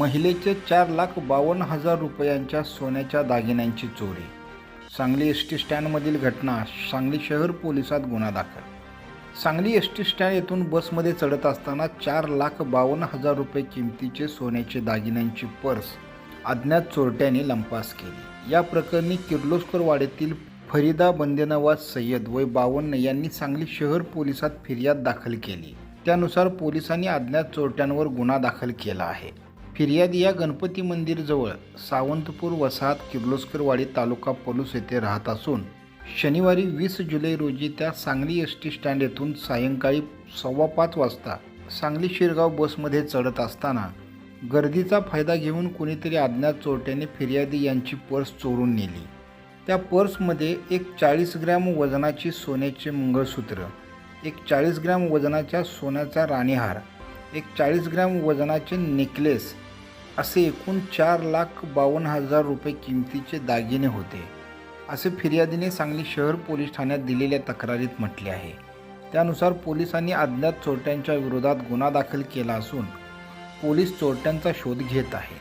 महिलेचे चार लाख बावन्न हजार रुपयांच्या सोन्याच्या दागिन्यांची चोरी. सांगली एस टी स्टँडमधील घटना सांगली शहर पोलिसात गुन्हा दाखल. सांगली एस टी स्टँड येथून बसमध्ये चढत असताना चार लाख बावन्न हजार रुपये किमतीचे सोन्याचे दागिन्यांची पर्स अज्ञात चोरट्याने लंपास केली. या प्रकरणी किर्लोस्करवाड्यातील फरीदा बंदेनवाज सय्यद वय बावन्न यांनी सांगली शहर पोलिसात फिर्याद दाखल केली. त्यानुसार पोलिसांनी अज्ञात चोरट्यांवर गुन्हा दाखल केला आहे. फिर्यादी या गणपती मंदिरजवळ सावंतपूर वसाहत किर्लोस्करवाडी तालुका पलूस येथे राहत असून शनिवारी वीस जुलै रोजी त्या सांगली एस टी स्टँड येथून सायंकाळी सव्वा पाच वाजता सांगली शिरगाव बसमध्ये चढत असताना गर्दीचा फायदा घेऊन कुणीतरी अज्ञात चोरट्याने फिर्यादी यांची पर्स चोरून नेली. त्या पर्समध्ये एक चाळीस ग्रॅम वजनाची सोन्याचे मंगळसूत्र एक चाळीस ग्रॅम वजनाच्या सोन्याचा राणीहार एक चाळीस ग्रॅम वजनाचे नेकलेस असे एकूण चार लाख बावन्न हजार रुपये किमतीचे दागिने होते. असे फिर्यादीने सांगली शहर पोलीस ठाण्यात दिलेल्या तक्रारीत म्हटले आहे. त्यानुसार पोलिसांनी अज्ञात चोरट्यांच्या विरोधात गुन्हा दाखल केला असून पोलीस चोरट्यांचा शोध घेत आहे